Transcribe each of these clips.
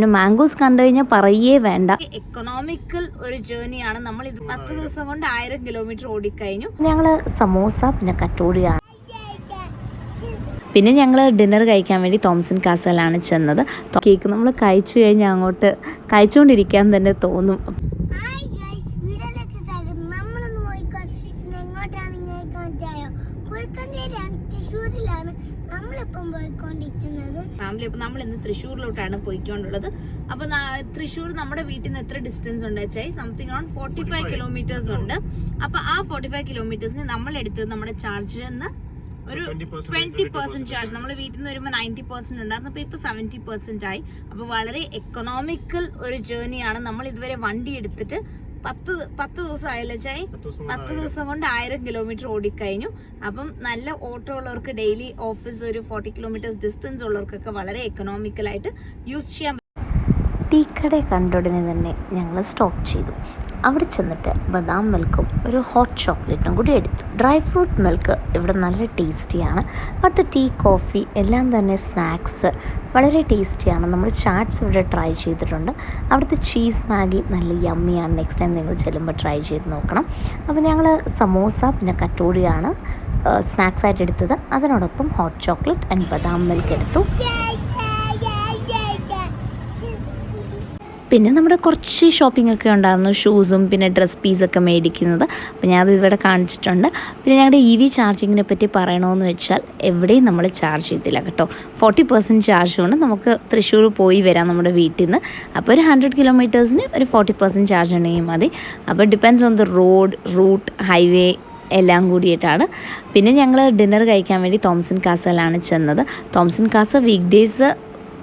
പിന്നെ മാംഗോസ് കണ്ടു കഴിഞ്ഞാൽ പറയേ വേണ്ട. എക്കണോമിക്കൽ ഒരു ജേർണിയാണ് നമ്മൾ ഇത് പത്ത് ദിവസം കൊണ്ട് ആയിരം കിലോമീറ്റർ ഓടിക്കഴിഞ്ഞു. ഞങ്ങൾ സമോസ പിന്നെ കട്ടോടിയാണ്. പിന്നെ ഞങ്ങൾ ഡിന്നർ കഴിക്കാൻ വേണ്ടി തോംസൺ കാസലാണ് ചെന്നത്. കേക്ക് നമ്മൾ കഴിച്ചു കഴിഞ്ഞാൽ അങ്ങോട്ട് കഴിച്ചുകൊണ്ടിരിക്കാൻ തന്നെ തോന്നും. എങ്ങോട്ടാണ് നമ്മളിപ്പം പോയിക്കൊണ്ടിരിക്കുന്നത് ഫാമിലി അപ്പോൾ നമ്മൾ ഇന്ന് തൃശ്ശൂരിലോട്ടാണ് പോയിക്കൊണ്ടുള്ളത്. അപ്പോൾ തൃശ്ശൂർ നമ്മുടെ വീട്ടിൽ നിന്ന് എത്ര ഡിസ്റ്റൻസ് ഉണ്ട് വെച്ചാൽ something around forty five kilometres ഉണ്ട്. അപ്പോൾ ആ ഫോർട്ടി ഫൈവ് കിലോമീറ്റേഴ്സിന് നമ്മൾ എടുത്തത് നമ്മുടെ ചാർജ് എന്ന് ഒരു ട്വന്റി പെർസെന്റ് ചാർജ് നമ്മൾ വീട്ടിൽ നിന്ന് വരുമ്പോൾ നയന്റി പെർസെന്റ് ഉണ്ടായിരുന്നു അപ്പോൾ ഇപ്പോൾ സെവന്റി പെർസെന്റ് ആയി. അപ്പോൾ വളരെ എക്കണോമിക്കൽ ഒരു ജേർണിയാണ് നമ്മൾ ഇതുവരെ വണ്ടി എടുത്തിട്ട് പത്ത് പത്ത് ദിവസം ആയല്ലേ ചായ്? പത്ത് ദിവസം കൊണ്ട് ആയിരം. കിലോമീറ്റർ ഓടിക്കഴിഞ്ഞു. അപ്പം നല്ല ഓട്ടോ ഉള്ളവർക്ക് ഡെയിലി ഓഫീസ് ഒരു ഫോർട്ടി കിലോമീറ്റേഴ്സ് ഡിസ്റ്റൻസ് ഉള്ളവർക്കൊക്കെ വളരെ എക്കണോമിക്കലായിട്ട് യൂസ് ചെയ്യാൻ ടീക്കട കണ്ടുടനെ തന്നെ ഞങ്ങൾ സ്റ്റോപ്പ് ചെയ്തു. അവിടെ ചെന്നിട്ട് ബദാം മിൽക്കും ഒരു ഹോട്ട് ചോക്ലേറ്റും കൂടി എടുത്തു. ഡ്രൈ ഫ്രൂട്ട് മിൽക്ക് ഇവിടെ നല്ല ടേസ്റ്റിയാണ് അവിടുത്തെ ടീ കോഫി എല്ലാം തന്നെ സ്നാക്സ് വളരെ ടേസ്റ്റിയാണ് നമ്മൾ ചാറ്റ്സ് ഇവിടെ ട്രൈ ചെയ്തിട്ടുണ്ട്. അവിടുത്തെ ചീസ് മാഗി നല്ല യമ്മിയാണ് നെക്സ്റ്റ് ടൈം നിങ്ങൾ ചെല്ലുമ്പോൾ ട്രൈ ചെയ്ത് നോക്കണം. അപ്പോൾ ഞങ്ങൾ സമോസ പിന്നെ കറ്റോടിയാണ് സ്നാക്സ് ആയിട്ട് എടുത്തത്. അതിനോടൊപ്പം ഹോട്ട് ചോക്ലേറ്റ് ആൻഡ് ബദാം മിൽക്ക് എടുത്തു. പിന്നെ നമ്മുടെ കുറച്ച് ഷോപ്പിംഗ് ഒക്കെ ഉണ്ടായിരുന്നു. ഷൂസും പിന്നെ ഡ്രസ് പീസൊക്കെ മേടിക്കുന്നത്. അപ്പോൾ ഞാനത് ഇവിടെ കാണിച്ചിട്ടുണ്ട്. പിന്നെ ഞങ്ങളുടെ ഇ വി ചാർജിങ്ങിനെ പറ്റി പറയണമെന്ന് വെച്ചാൽ എവിടെയും നമ്മൾ ചാർജ് ചെയ്തില്ല കേട്ടോ. ഫോർട്ടി പെർസെന്റ് ചാർജ് കൊണ്ട് നമുക്ക് തൃശ്ശൂർ പോയി വരാം നമ്മുടെ വീട്ടിൽ നിന്ന് അപ്പോൾ ഒരു ഹൺഡ്രഡ് കിലോമീറ്റേഴ്സിന് ഒരു ഫോർട്ടി പെർസെന്റ് ചാർജ് ഉണ്ടെങ്കിൽ മതി. അപ്പോൾ depends on the road route highway എല്ലാം കൂടിയിട്ടാണ്. പിന്നെ ഞങ്ങൾ ഡിന്നർ കഴിക്കാൻ വേണ്ടി തോംസൺ കാസലാണ് ചെന്നത്. തോംസൺ കാസ വീക്ക് ഡേയ്സ്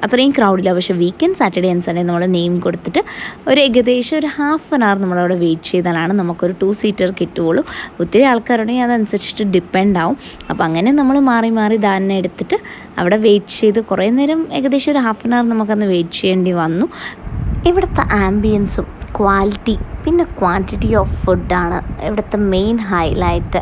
അത്രയും ക്രൗഡില്ല പക്ഷെ വീക്കെൻഡ് സാറ്റർഡേ ആൻഡ് സൺഡേ നമ്മൾ നെയിം കൊടുത്തിട്ട് ഒരു ഏകദേശം ഒരു ഹാഫ് ആൻ അവർ നമ്മളവിടെ വെയിറ്റ് ചെയ്താലാണ് നമുക്കൊരു ടു സീറ്റർ കിട്ടുകയുള്ളൂ. ഒത്തിരി ആൾക്കാരുണ്ടെങ്കിൽ അതനുസരിച്ചിട്ട് ഡിപ്പെൻഡ് ആവും. അപ്പോൾ അങ്ങനെ നമ്മൾ മാറി മാറി ദാനം എടുത്തിട്ട് അവിടെ വെയിറ്റ് ചെയ്ത് കുറേ നേരം ഏകദേശം ഒരു ഹാഫ് ആൻ അവർ നമുക്കന്ന് വെയിറ്റ് ചെയ്യേണ്ടി വന്നു. ഇവിടുത്തെ ആംബിയൻസും ക്വാളിറ്റി പിന്നെ ക്വാണ്ടിറ്റി ഓഫ് ഫുഡാണ് ഇവിടുത്തെ മെയിൻ ഹൈലൈറ്റ്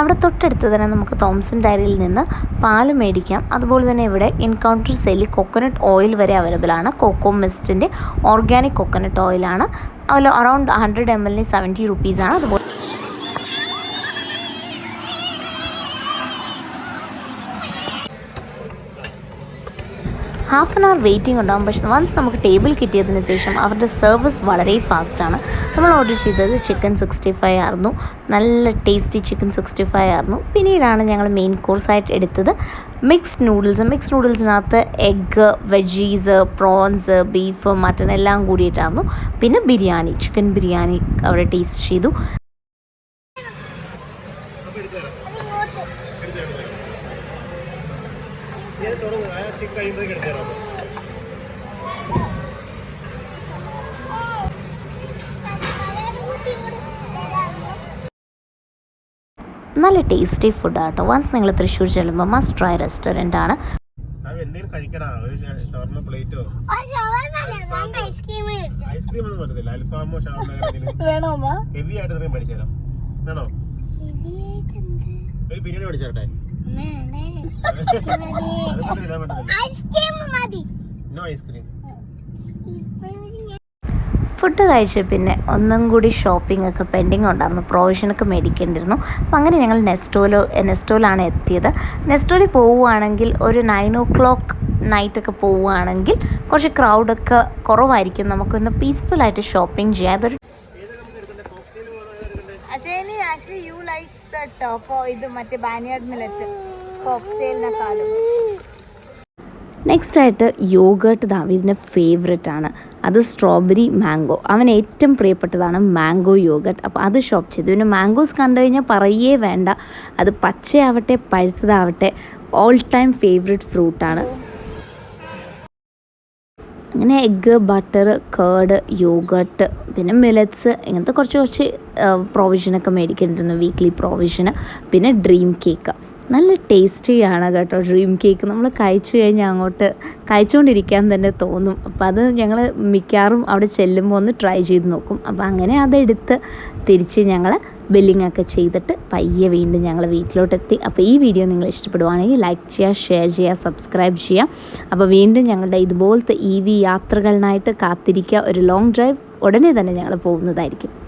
അവിടെ തൊട്ടടുത്ത് തന്നെ നമുക്ക് തോംസൺ ഡയറിയിൽ നിന്ന് പാൽ മേടിക്കാം. അതുപോലെ തന്നെ ഇവിടെ എൻകൗണ്ടർ സെല്ലി കൊക്കനട്ട് ഓയിൽ വരെ അവൈലബിൾ ആണ്. കോക്കോ മിസ്റ്റിന്റെ ഓർഗാനിക് കൊക്കനട്ട് ഓയിലാണ് അതിൽ അറൗണ്ട് ഹൺഡ്രഡ് എം എല്ലിന് സെവന്റി റുപ്പീസാണ് അതുപോലെ ഹാഫ് ആൻ അവർ വെയിറ്റിംഗ് ഉണ്ടാകും പക്ഷെ വൺസ് നമുക്ക് ടേബിൾ കിട്ടിയതിന് ശേഷം അവരുടെ സർവീസ് വളരെ ഫാസ്റ്റാണ് നമ്മൾ ഓർഡർ ചെയ്തത് ചിക്കൻ സിക്സ്റ്റി ഫൈവ് ആയിരുന്നു. നല്ല ടേസ്റ്റി ചിക്കൻ സിക്സ്റ്റി ഫൈവ് ആയിരുന്നു. പിന്നീടാണ് ഞങ്ങൾ മെയിൻ കോഴ്സായിട്ട് എടുത്തത്. Mixed noodles mixed നൂഡിൽസിനകത്ത് egg veggies prawns beef mutton എല്ലാം കൂടിയിട്ടായിരുന്നു. പിന്നെ ബിരിയാണി. ചിക്കൻ ബിരിയാണി അവിടെ ടേസ്റ്റ് ചെയ്തു. നല്ല ടേസ്റ്റി ഫുഡാട്ടോ വൺസ് നിങ്ങൾ തൃശ്ശൂർ ചെല്ലുമ്പോൾ മസ്റ്റ് ട്രൈ റെസ്റ്റോറന്റ് ആണ്. എന്തെങ്കിലും കഴിക്കടാ. ഒരു ഷവർമ പ്ലേറ്റോ ഐസ്ക്രീം ഒന്നും പറ്റത്തില്ല. അൽഫാമോ ഷവർമ വേണോ ഹെവി ആയിട്ട് പഠിച്ചു തരാം. വേണോ? ഒരു ബിരിയാണി പഠിച്ചു തരട്ടെ? അത് പറ്റത്തില്ല പറ്റത്തില്ല ഐസ്ക്രീം മതി. No ice cream. ഫുഡ് കഴിച്ച പിന്നെ ഒന്നും കൂടി ഷോപ്പിംഗ് ഒക്കെ പെൻഡിങ് ഉണ്ടായിരുന്നു. പ്രൊവിഷൻ പ്രൊവിഷനൊക്കെ മേടിക്കേണ്ടിയിരുന്നു. അപ്പം അങ്ങനെ ഞങ്ങൾ നെസ്റ്റോലോ നെസ്റ്റോലാണ് എത്തിയത്. നെസ്റ്റോലിൽ പോവുകയാണെങ്കിൽ ഒരു നയൻ ഓ ക്ലോക്ക് നൈറ്റൊക്കെ പോവുകയാണെങ്കിൽ കുറച്ച് ക്രൗഡൊക്കെ കുറവായിരിക്കും. നമുക്കൊന്ന് പീസ്ഫുള്ളായിട്ട് ഷോപ്പിംഗ് ചെയ്യാം. അതൊരു ആക്ച്വലി യു ലൈക്ക് നെക്സ്റ്റ് ആയിട്ട് യോഗേർട്ട് ദാവീദിന്റെ ഫേവററ്റ് ആണ്. അത് സ്ട്രോബെറി മാംഗോ അവൻ ഏറ്റവും പ്രിയപ്പെട്ടതാണ് മാംഗോ യോഗട്ട് അപ്പോൾ അത് ഷോപ്പ് ചെയ്തു. പിന്നെ മാംഗോസ് കണ്ടു കഴിഞ്ഞാൽ പറയേ വേണ്ട. അത് പച്ചയാവട്ടെ പഴുത്തതാവട്ടെ ഓൾ ടൈം ഫേവററ്റ് ഫ്രൂട്ടാണ് അങ്ങനെ എഗ്ഗ് ബട്ടർ കേർഡ് യോഗട്ട് പിന്നെ മിലറ്റ്സ് ഇങ്ങനത്തെ കുറച്ച് കുറച്ച് പ്രൊവിഷനൊക്കെ മേടിക്കേണ്ടിരുന്നു വീക്ക്ലി പ്രൊവിഷന് പിന്നെ ഡ്രീം കേക്ക് നല്ല ടേസ്റ്റിയാണ് കേട്ടോ ഡ്രീം കേക്ക് നമ്മൾ കഴിച്ചു കഴിഞ്ഞാൽ അങ്ങോട്ട് കഴിച്ചുകൊണ്ടിരിക്കാൻ തന്നെ തോന്നും. അപ്പം അത് ഞങ്ങൾ മിക്കവാറും അവിടെ ചെല്ലുമ്പോൾ ഒന്ന് ട്രൈ ചെയ്ത് നോക്കും. അപ്പം അങ്ങനെ അതെടുത്ത് തിരിച്ച് ഞങ്ങൾ ബില്ലിംഗ് ചെയ്തിട്ട് പയ്യെ വീണ്ടും ഞങ്ങൾ വീട്ടിലോട്ടെത്തി. അപ്പോൾ ഈ വീഡിയോ നിങ്ങൾ ഇഷ്ടപ്പെടുവാണെങ്കിൽ ലൈക്ക് ചെയ്യുക ഷെയർ ചെയ്യുക സബ്സ്ക്രൈബ് ചെയ്യുക അപ്പോൾ വീണ്ടും ഞങ്ങളുടെ ഇതുപോലത്തെ ഇ വി യാത്രകളിനായിട്ട് കാത്തിരിക്കുക. ഒരു ലോങ് ഡ്രൈവ് ഉടനെ തന്നെ ഞങ്ങൾ പോകുന്നതായിരിക്കും.